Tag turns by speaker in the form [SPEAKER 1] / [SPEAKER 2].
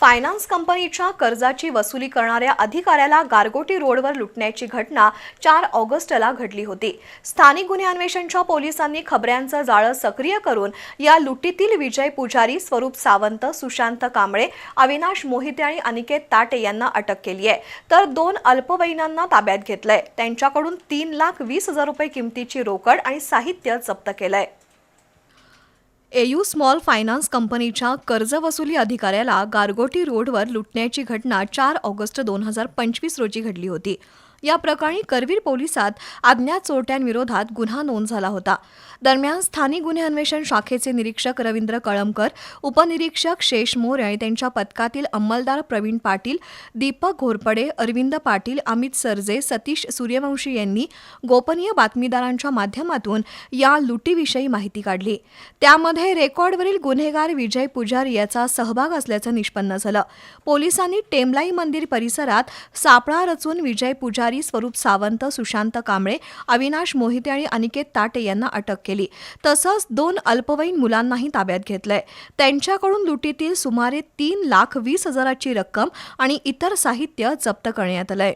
[SPEAKER 1] Finance कंपनीच्या कर्जाची वसुली करणाऱ्या अधिकाऱ्याला गारगोटी रोडवर लुटण्याची घटना चार ऑगस्टला घडली होती. स्थानिक गुन्हे अन्वेषणच्या पोलिसांनी खबऱ्यांचं जाळं सक्रिय करून या लुटीतील विजय पुजारी स्वरूप सावंत सुशांत कांबळे अविनाश मोहिते आणि अनिकेत ताटे यांना अटक केली आहे. तर दोन अल्पवयीनांना ताब्यात घेतलंय. त्यांच्याकडून तीन लाख वीस हजार रुपये किमतीची रोकड आणि साहित्य जप्त केलंय. एयू स्मॉल फायनान्स कंपनीच्या कर्जवसुली अधिकाऱ्याला गारगोटी रोडवर लुटण्याची घटना चार ऑगस्ट दोन हजार पंचवीस रोजी घडली होती. या प्रकरणी करवीर पोलिसात अज्ञात चोरट्यांविरोधात गुन्हा नोंद झाला होता. दरम्यान स्थानिक गुन्हे अन्वेषण शाखेचे निरीक्षक रवींद्र कळमकर उपनिरीक्षक शेष मोरे आणि त्यांच्या पथकातील अंमलदार प्रवीण पाटील दीपक घोरपडे अरविंद पाटील अमित सरजे सतीश सूर्यवंशी यांनी गोपनीय बातमीदारांच्या माध्यमातून या लुटीविषयी माहिती काढली. त्यामध्ये रेकॉर्डवरील गुन्हेगार विजय पुजारी याचा सहभाग असल्याचं निष्पन्न झालं. पोलिसांनी टेमलाई मंदिर परिसरात सापळा रचून विजय पुजारी स्वरूप सावंत सुशांत कांबळे अविनाश मोहिते आणि अनिकेत ताटे यांना अटक केली. तसंच दोन अल्पवयीन मुलांनाही ताब्यात घेतलंय. त्यांच्याकडून लुटीतील सुमारे तीन लाख वीस हजाराची रक्कम आणि इतर साहित्य जप्त करण्यात आलंय.